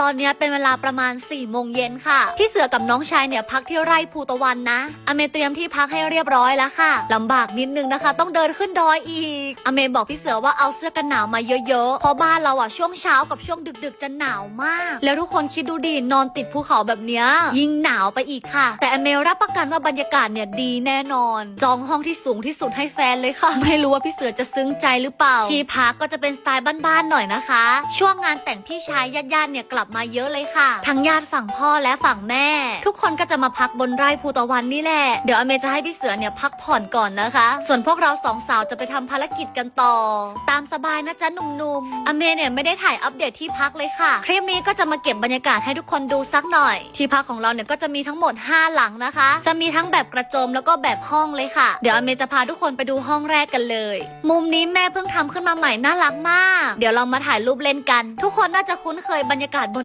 ตอนนี้เป็นเวลาประมาณ4ี่โมงเย็นค่ะ พี่เสือกับน้องชายเนี่ยพักที่ไร่ภูตะวันนะ อเมเตรียมที่พักให้เรียบร้อยแล้วค่ะลำบากนิดนึงนะคะ ต้องเดินขึ้นดอยอีก อเมบอกพี่เสือว่าเอาเสื้อกันหนาวมาเยอะๆ เพราะบ้านเราอะช่วงเช้ากับช่วงดึกๆจะหนาวมาก แล้วทุกคนคิดดูดิ นอนติดภูเขาแบบเนี้ยยิ่งหนาวไปอีกค่ะ แต่อเมรับประกันว่าบรรยากาศเนี่ยดีแน่นอน จองห้องที่สูงที่สุดให้แฟนเลยค่ะ ไม่รู้ว่าพี่เสือจะซึ้งใจหรือเปล่า ที่พักก็จะเป็นสไตล์บ้านๆหน่อยนะคะ ช่วงงานแต่งพี่ชายญาติๆเนี่ยกลับมาเยอะเลยค่ะ ทั้งญาติฝั่งพ่อและฝั่งแม่ ทุกคนก็จะมาพักบนไร่ภูตะวันนี่แหละ เดี๋ยวอเมจะให้พี่เสือเนี่ยพักผ่อนก่อนนะคะ ส่วนพวกเราสองสาวจะไปทำภารกิจกันต่อ ตามสบายนะจ๊ะหนุ่มๆ อเมเนี่ยไม่ได้ถ่ายอัปเดตที่พักเลยค่ะ คลิปนี้ก็จะมาเก็บบรรยากาศให้ทุกคนดูสักหน่อย ที่พักของเราเนี่ยก็จะมีทั้งหมด 5 หลังนะคะ จะมีทั้งแบบกระโจมแล้วก็แบบห้องเลยค่ะ เดี๋ยวอเมจะพาทุกคนไปดูห้องแรกกันเลย มุมนี้แม่เพิ่งทำขึ้นมาใหม่น่ารักมาก เดี๋ยวเรามาถ่ายรูปเล่นกัน ทุกคนน่าจะคุ้นเคยบรรยากาศบน